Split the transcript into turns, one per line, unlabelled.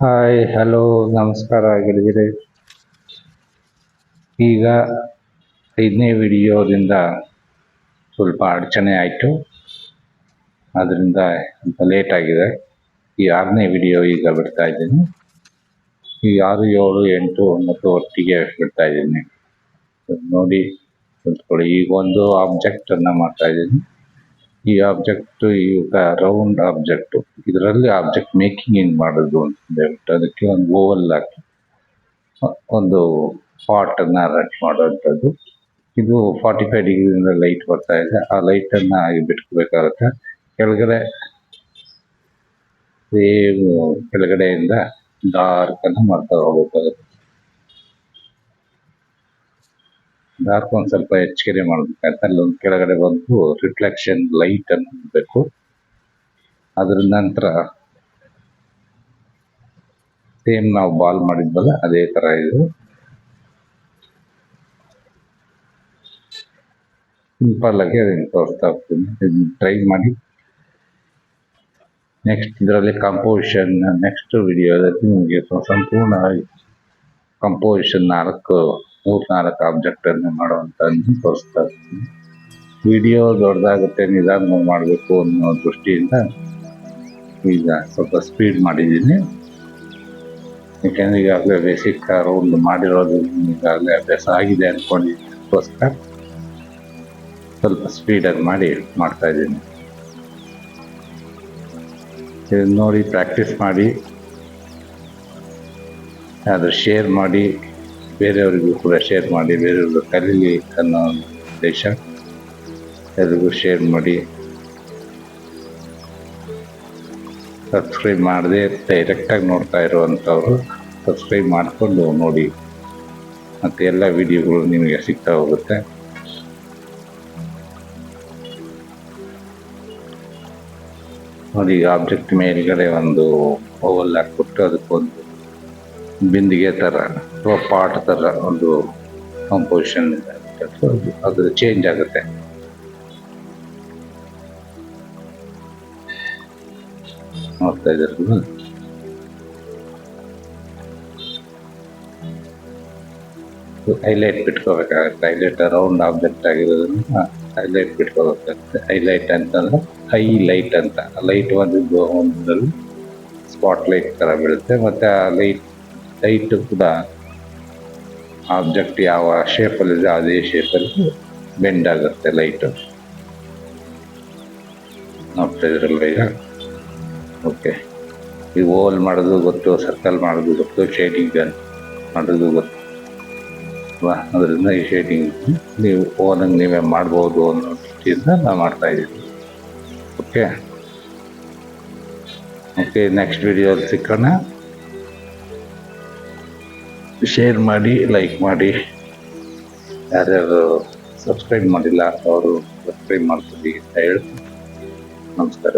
Hi hello ನಮಸ್ಕಾರ, ಗೆಳೆಯರೆ. ಈಗ ಐದನೇ ವಿಡಿಯೋದಿಂದ ಸ್ವಲ್ಪ ಅಡಚಣೆ ಆಯಿತು. ಅದರಿಂದ ಲೇಟ್ ಆಗಿದೆ. ಈ ಆರನೇ ವಿಡಿಯೋ ಈಗ ಬಿಡ್ತಾ ಇದ್ದೀನಿ. ಈ ಆರು, ಏಳು, ಎಂಟು, ಒಂಬತ್ತು ಒಟ್ಟಿಗೆ ಬಿಡ್ತಾ ಇದ್ದೀನಿ. ನೋಡಿ ಕಲ್ತ್ಕೊಳ್ಳಿ ಈಗ ಒಂದು ಆಬ್ಜೆಕ್ಟನ್ನು ಮಾಡ್ತಾ ಇದ್ದೀನಿ. ಈ ಆಬ್ಜೆಕ್ಟ್ ಈಗ ರೌಂಡ್ ಆಬ್ಜೆಕ್ಟ್ ಇದರಲ್ಲಿ ಆಬ್ಜೆಕ್ಟ್ ಮೇಕಿಂಗ್ ಹೆಂಗ್ ಮಾಡೋದು ಅಂತ ಹೇಳ್ಬಿಟ್ಟು ಅದಕ್ಕೆ ಒಂದು ಓವಲ್ ಹಾಕಿ, ಒಂದು ಪಾಟ್ ಅನ್ನ ರೆಡ್ ಮಾಡುವಂತದ್ದು ಇದು ಫಾರ್ಟಿ ಫೈವ್ ಡಿಗ್ರಿಯಿಂದ ಲೈಟ್ ಬರ್ತಾ ಇದೆ. ಆ ಲೈಟ್ ಅನ್ನ ಬಿಟ್ಕೋಬೇಕಾಗುತ್ತೆ. ಕೆಳಗಡೆ ಸೇಮ್ ಕೆಳಗಡೆಯಿಂದ ಡಾರ್ಕ್ ಅನ್ನ ಮಾಡ್ತಾ ಹೋಗ್ಬೇಕಾಗುತ್ತೆ. ಡಾರ್ಕ್ ಒಂದು ಸ್ವಲ್ಪ ಎಚ್ಕರಿ ಮಾಡ್ಬೇಕು. ಅಲ್ಲಿ ಅಲ್ಲೊಂದು ಕೆಳಗಡೆ ಬಂದು ರಿಫ್ಲೆಕ್ಷನ್ ಲೈಟ್ ಅನ್ನು ಬೇಕು ಅದ್ರ ನಂತರ ಸೇಮ್ ನಾವು ಬಾಲ್ ಮಾಡಿದ್ವಲ್ಲ, ಅದೇ ತರ ಇದು. ಸಿಂಪಲ್ ಆಗಿ ಅದನ್ನು ತೋರಿಸ್ತಾ ಹೋಗ್ತೀನಿ. ಟ್ರೈ ಮಾಡಿ. ನೆಕ್ಸ್ಟ್ ಇದರಲ್ಲಿ ಕಂಪೋಸಿಷನ್ ನೆಕ್ಸ್ಟ್ ವಿಡಿಯೋದಲ್ಲಿ ನಿಮಗೆ ಸಂಪೂರ್ಣವಾಗಿ ಕಂಪೋಸಿಷನ್ ನಾಲ್ಕು ಮೂರ್ ನಾಲ್ಕು ಆಬ್ಜೆಕ್ಟ್ ಅನ್ನು ಮಾಡುವಂತ ತೋರಿಸ್ತಾ ಇರ್ತೀನಿ ವಿಡಿಯೋ ದೊಡ್ಡದಾಗುತ್ತೆ ನಿಧಾನ ಮಾಡಬೇಕು ಅನ್ನೋ ದೃಷ್ಟಿಯಿಂದ ಈಗ ಸ್ವಲ್ಪ ಸ್ಪೀಡ್ ಮಾಡಿದ್ದೀನಿ. ಯಾಕೆಂದ್ರೆ ಈಗಾಗಲೇ ಬೇಸಿಕ್ ರೌಂಡ್ ಮಾಡಿರೋದು ಈಗಾಗಲೇ ಅಭ್ಯಾಸ ಆಗಿದೆ ಅನ್ಕೊಂಡಿದ್ದಕ್ಕೋಸ್ಕರ ಸ್ವಲ್ಪ ಸ್ಪೀಡಲ್ಲಿ ಮಾಡಿ ಮಾಡ್ತಾ ಇದ್ದೀನಿ. ಇದನ್ನು ನೋಡಿ ಪ್ರಾಕ್ಟೀಸ್ ಮಾಡಿ ಅದು ಶೇರ್ ಮಾಡಿ. ಬೇರೆಯವರಿಗೂ ಕೂಡ ಶೇರ್ ಮಾಡಿ ಬೇರೆಯವ್ರಿಗೂ ಕಲೀಲಿ ಅನ್ನೋ ಉದ್ದೇಶ ಎಲ್ರಿಗೂ ಶೇರ್ ಮಾಡಿ. ಸಬ್ಸ್ಕ್ರೈಬ್ ಮಾಡದೆ ಡೈರೆಕ್ಟಾಗಿ ನೋಡ್ತಾ ಇರುವಂಥವ್ರು ಸಬ್ಸ್ಕ್ರೈಬ್ ಮಾಡಿಕೊಂಡು ನೋಡಿ. ಮತ್ತು ಎಲ್ಲ ವಿಡಿಯೋಗಳು ನಿಮಗೆ ಸಿಗ್ತಾ ಹೋಗುತ್ತೆ. ನೋಡಿ ಆಬ್ಜೆಕ್ಟ್ ಮೇಲ್ಗಡೆ ಒಂದು ಓವಲ್ ಹಾಕ್ಬಿಟ್ಟು ಅದಕ್ಕೊಂದು ಬಿಂದಿಗೆ ಥರ ಅಥವಾ ಪಾಟ್ ಥರ ಒಂದು ಕಂಪೋಸಿಷನ್ ಅದು ಚೇಂಜ್ ಆಗುತ್ತೆ. ನೋಡ್ತಾ ಇದ್ದಾರೆ ಹೈಲೈಟ್ ಬಿಟ್ಕೋಬೇಕಾಗತ್ತೆ. ಹೈಲೈಟ್ ರೌಂಡ್ ಆಬ್ಜೆಕ್ಟ್ ಆಗಿರೋದ್ರಿಂದ ಹೈಲೈಟ್ ಬಿಟ್ಕೋಬೇಕಾಗುತ್ತೆ. ಹೈಲೈಟ್ ಅಂತಂದ್ರೆ ಹೈ ಲೈಟ್ ಅಂತ. ಲೈಟ್ ಒಂದು ಒಂದು ಸ್ಪಾಟ್ ಲೈಟ್ ಥರ ಬೀಳುತ್ತೆ. ಮತ್ತೆ ಆ ಲೈಟ್ ಲೈಟ್ ಕೂಡ ಆಬ್ಜೆಕ್ಟ್ ಯಾವ ಶೇಪಲ್ಲಿದೆ ಅದೇ ಶೇಪಲ್ಲಿ ಬೆಂಡ್ ಆಗುತ್ತೆ ಲೈಟು ನೋಡ್ತಾ ಇದ್ರಲ್ವ ಈಗ? ಓಕೆ ಈ ಓವಲ್ ಮಾಡೋದು ಗೊತ್ತು ಸರ್ಕಲ್ ಮಾಡೋದು ಗೊತ್ತು ಶೇಡಿಂಗ್ ಮಾಡೋದು ಗೊತ್ತು. ಅಲ್ವಾ ಅದರಿಂದ ಈ ಶೇಡಿಂಗ್ ನೀವು ಓನಾಗಿ ನೀವೇ ಮಾಡ್ಬೋದು ಅನ್ನೋ ದೃಷ್ಟಿಯಿಂದ ಮಾಡ್ತಾ ಇದ್ದೀನಿ ಓಕೆ ಓಕೆ ನೆಕ್ಸ್ಟ್ ವಿಡಿಯೋಲ್ಲಿ ಸಿಕ್ಕೋಣ. ಶೇರ್ ಮಾಡಿ ಲೈಕ್ ಮಾಡಿ. ಯಾರ್ಯಾರು ಸಬ್ಸ್ಕ್ರೈಬ್ ಮಾಡಿಲ್ಲ ಅವರು ಸಬ್ಸ್ಕ್ರೈಬ್ ಮಾಡ್ತೀವಿ ಅಂತ ಹೇಳ್ತೀನಿ. ನಮಸ್ಕಾರ.